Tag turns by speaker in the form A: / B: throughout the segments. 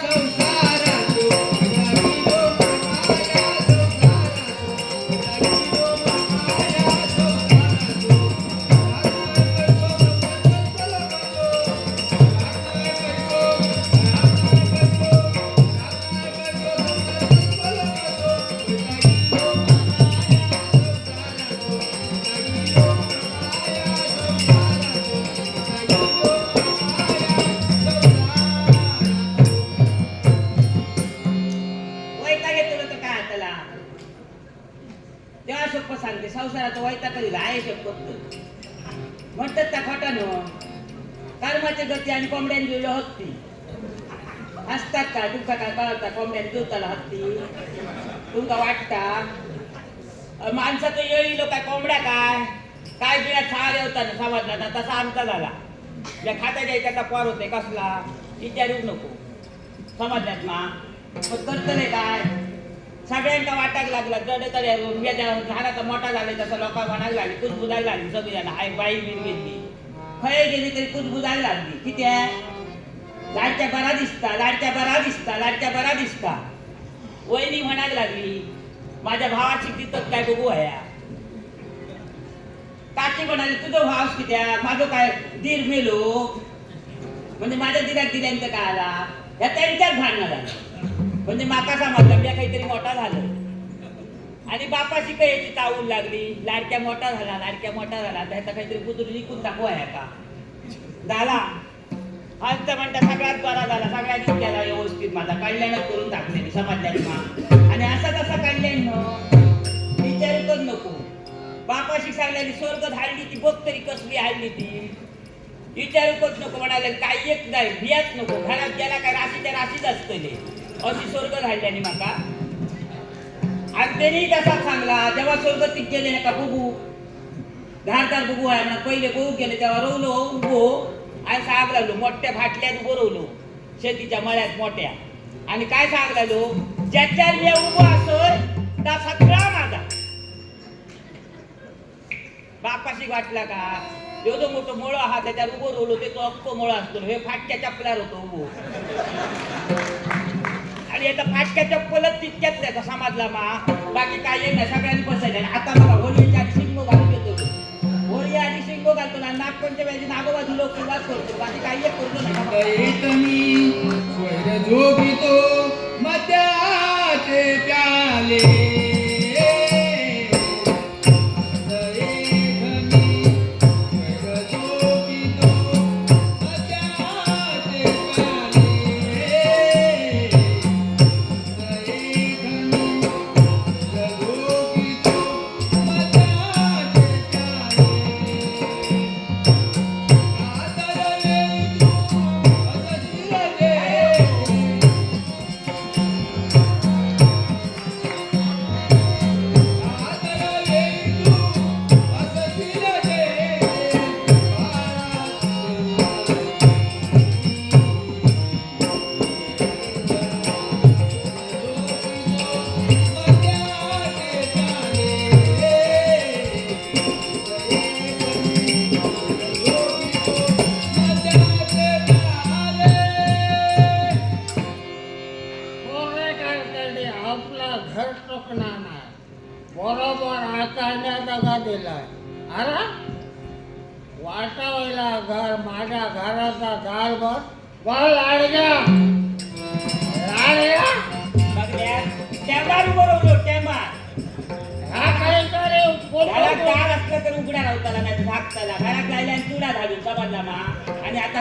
A: coração. कोंबड्यान जुळलं हत्ती असतात का तुमका काय कळता कोंबड्यान जुळताला हत्ती तुमका वाटता अ, माणसाचं येळीलो काय कोंबड्या काय काय बिना छार येवताना समजला ना तसा आमचा झाला या खात्या द्यायचा पार होते कसला विचारूच नको समजल्यात ना मग करतले काय सगळ्यांका वाटाक लागला जड तरी झाडाचा मोठा झाले तसं लोकांना म्हणायला लागली कुजबुजायला लागली सगळी जण आई बाई बिन गेली खय गेली तरी कुजबुजायला लागली. किती आहे? लाडच्या बरा दिसता लाडच्या बरा दिसता लाडच्या बरा दिसता. वहिनी म्हणायला लागली माझ्या भावाची तिथं काय बघू आहे काकी म्हणाली तुझं भाव कित्या माझं काय दीर मेलो. म्हणजे माझ्या दिराक दिल्यांचं काय आला? ह्या त्यांच्याच भांडणं झालं. म्हणजे माका समजलं मी काहीतरी मोठा झालं. आणि बापाशी काही याची चावून लागली लाडक्या मोठा झाला लाडक्या मोठा झाला त्याचा काहीतरी कुत्र निघून दाखवा का झाला. आज तर म्हणता सगळ्यात बरा झाला सगळ्यांनी केला व्यवस्थित माझा कल्याणच करून टाकले मी समाजात आणि असा कसा कल्याण न विचारतच नको. बापाशी सांगल्याने स्वर्ग हाडली ती बघ तरी कसली हाडली ती. विचारूकच नको म्हणाले काय एक नाही भियाच नको. घरात गेला काय राशीच्या राशीच असतले अशी स्वर्ग हाडल्याने माका. आणि त्यांनी कसा सांगला जेव्हा स्वर्गतीत गेले ना का बुबू धारदार बुबू आहे म्हणा पहिले गहू गेले तेव्हा रवलो उभो. आणि साग लागलो मोठ्या फाटल्यात उभं रवलो शेतीच्या मळ्यात मोठ्या. आणि काय सांग लागलो ज्याच्या मी उभो असोय त्या सगळा माझा. बापाशी वाटला का? एवढं मोठं मोळ हा त्याच्यावर उभं रोवलो ते तो अक्को मोळ असतो. हे फाटक्या चपल्यावर होतो उभो. आणि आता फाटक्या चप्पलच तितक्याच त्याचा समाजला मा? बाकी काय येत नाही सगळ्यांनी बसायचं. आता बघा होळीच्या आधी शिंगो घालून येतो. होळी आधी शिंगो घालतो ना नागपंचमी नागोबाजू लोक वास करतो. बाकी काय येत करतो नाही
B: जोगितो मद्याचे प्याले.
A: घरात दार असलं तर उघड्या राहताला नाही झाकताला घरात आणि चुडा घालून समजला मा. आणि आता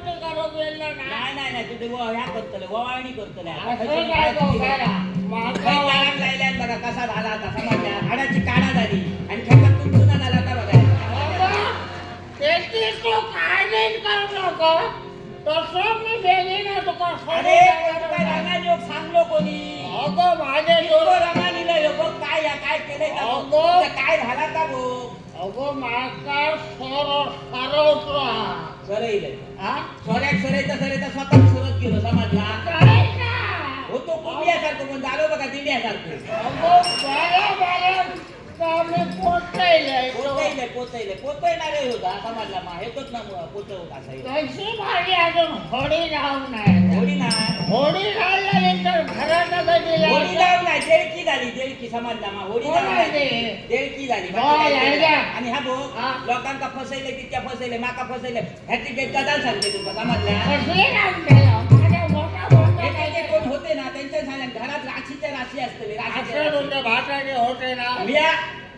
A: नाही नाही नाही तुझे ह्या करतले ववाळणी करतले आता.
C: असं
A: खैसून
C: काय
A: काय
C: तो
A: केलं?
C: करा? माझा
A: काही दारात राहिल्यात बघा कसा झाला आता समजल्या? हाडाची काढा झाली. आणि खेळात तुमचा झाला आता बघा.
C: तसं मी बेगीन तुका
A: अरे योग सांगलो कोणी?
C: अगं माझे
A: रंगानीला ह्यो बघ काय या काय केलंय का बघ.
C: अगो.
A: काय झाला का बघ?
C: अगं माका सर सरवतो
A: सरईले
C: हा
A: सोऱ्यात सरायचा सरायचा स्वतः सरत गेलो समजला
C: काय ना
A: होतो कुंडियासारखं पण झालो बघा दिंड्यासारखं?
C: अगं बरं बरं. का मी पोचले
A: पोचैले पोचैले पोचैणार होता समाजला मा हेतोच ना पोचवत असाय
C: तशी माझी अजून होडी राहून नाही.
A: होडी नाही.
C: होडी राहिल्यानंतर घरात कधी
A: होडी लावून नाही देळकी झाली देळकी समाजला मा होडी
C: कोण
A: लावून
C: आहे
A: नाही.
C: ते?
A: देळकी झाली. आणि हा भाऊ
C: हा.
A: लोकांका फसैले तिच्या फसैले माका फसैले ह्याची काही सांगते तुमका समजला?
C: कसली राहून
A: होते ना त्यांच्या सांगितलं घरात राशीच्या राशी असते राशीच्या राशी.
C: होते ना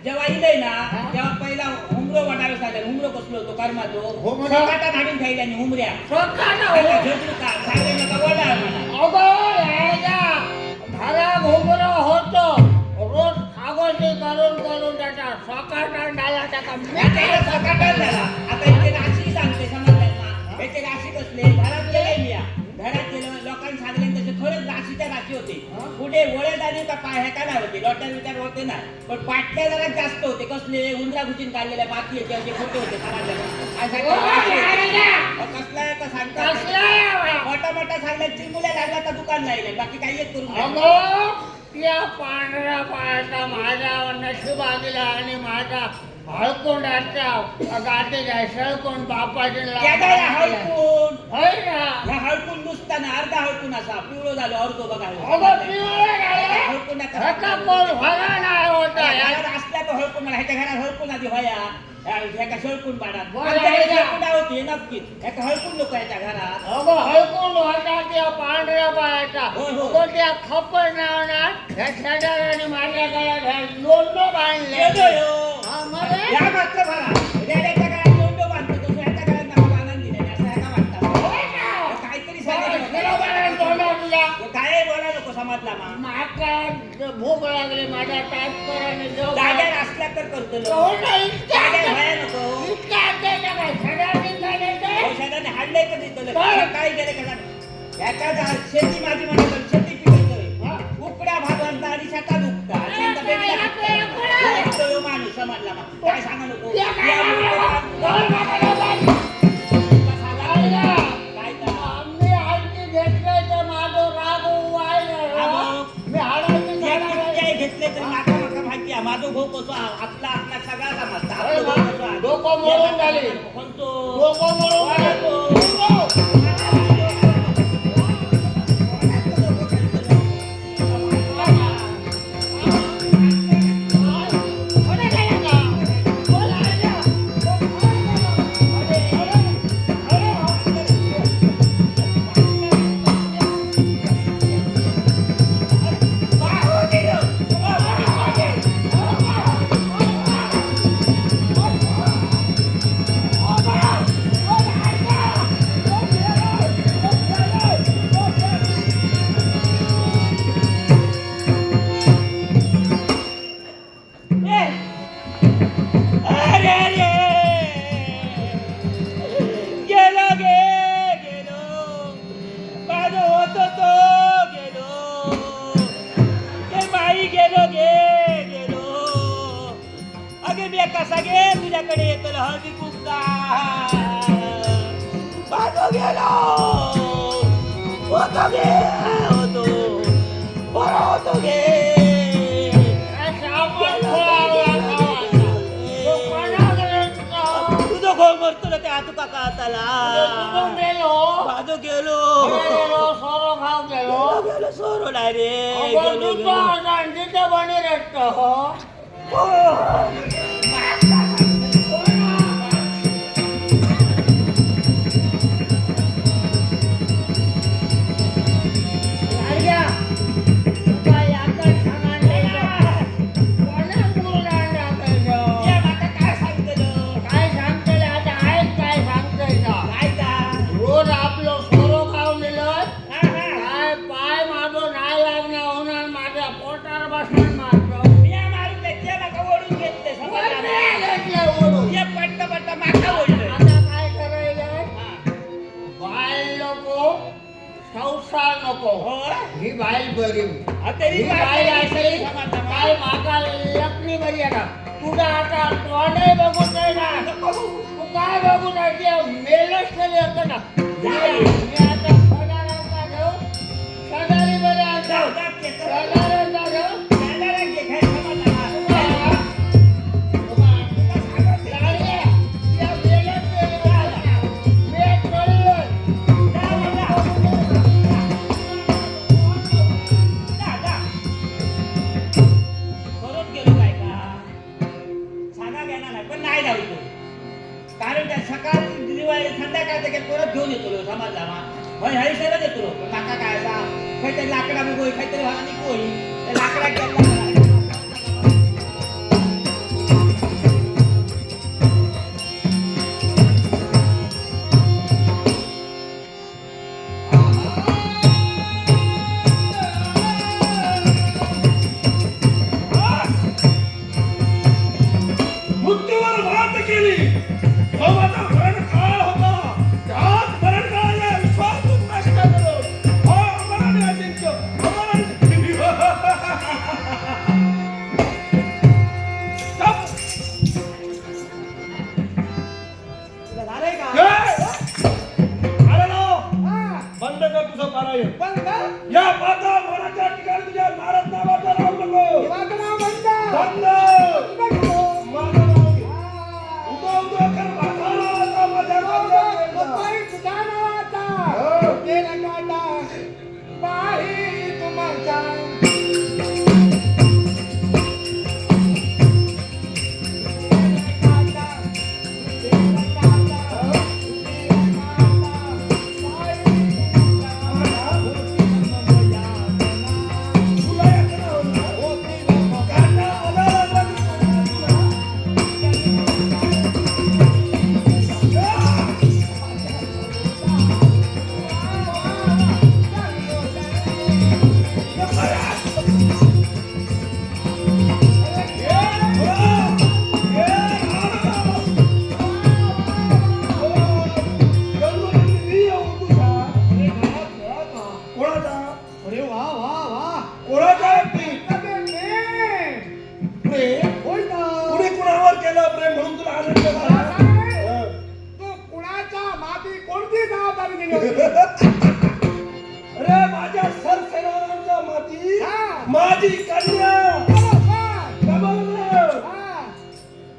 A: जेव्हा इले ना. तेव्हा पहिला हुमरो वाटावे सांगितलं हुमरो कसलो होतो कर्माचो
C: हुमरो?
A: सकाटा हाडून ठेवल्याने हुमऱ्या
C: स्वतःला
A: आता
C: हो.
A: झोपू का सांगले नका वडाळ म्हणा
C: अगं राजा घरा घुमरा होतो रोज खागोशी करून करून त्याचा सकाळ डाला त्याचा
A: त्याला सकाटाच झाला राशी होते. पुढे वळत आणि का पाय ह्याका नाही होते? लॉटर विचार होते ना. पण पाट्या जरा जास्त होते. कसले? उंदरा घुचून काढलेल्या बाकी याचे असे खोटे होते. कसला आहे का
C: कसला
A: मोठा मोठा सांगल्या चिरमुल्या लागला तर दुकान नाही बाकी काही एक करून
C: त्या पांढऱ्या पायाचा माझा नशीब आगला आणि माझा हळकुंडाचा गाठी जाय सळकुंड बापाची
A: हळकून
C: होय ना?
A: ह्या हळकून नुसताना अर्धा हळकून असा पिवळो झालो अर्धो बघा.
C: अगं पिवळं झालं.
A: हळकून
C: ह्याचा कोण व्हायला नाही होता.
A: घरात असल्या तो हळकून म्हणा ह्याच्या घरात हळकून आधी व्हाया. ह्याका हळकून पाडात
C: बरं?
A: हळकुंडा होती नक्कीच ह्याका हळकून लोक याच्या घरात.
C: अगं हळकुंड होता त्या पांढऱ्या पायाचा
A: होय, होय.
C: अगं त्या खप्पर नावना ह्या शेजाऱ्याने माझ्या गळ्यात ह्या लोणचं बांधले. हा, हे?
A: या मात्र भरा नका आनंद असं वाटतं? काहीतरी सांगितलं. काय बोला नको समाजला मा
C: भूक लागली माझ्या जेव
A: जाग्यावर असल्या तर करतो लोक.
C: हो
A: व्हाया नको
C: काय? सगळ्यांनी झाले ते?
A: औषधाने हाडलंय कधी तुला
C: काय?
A: काय गेले का याचा जा- शेती माझी म्हणत शेती पिकवतोय
C: हा.
A: उकड्या भागवंता आणि शेतात
C: काय,
A: समजला अगे मी कसा गे तुझ्याकडे येतो हळदी कुंका माझं गेलो होतो गे होतो बरं होतो गे तुझं खोल मरतो ना ते हातू काका हाताला माझं गेलो गेलो गेलो सोरो नाही रे गेलो गेलो
C: नको.
A: हो
C: ही बाईल बरी
A: आ, तरी
C: ही बाईल असली? काय मागा लक्ष्मी बरी आहे का? तुझा आता तोंडही बघून नाही ना. तू काय बघून आहे? मेलच तरी होतं ना. मी आता सदारांचा घेऊ सदारी बरे
A: जाऊ,
C: असतो
D: நடக்கலாம்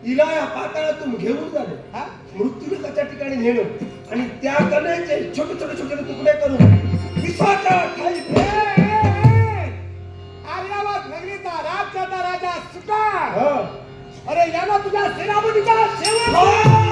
E: हिला या पाताळातून घेऊन जाणं
D: मृत्यूला
E: त्याच्या ठिकाणी नेणं. आणि त्या कण्याचे छोटे छोटे छोटे तुकडे करून विश्वाचा ठाई आर्यावत राजा सुटा अरे याला तुझ्या सेनापतीचा सेवा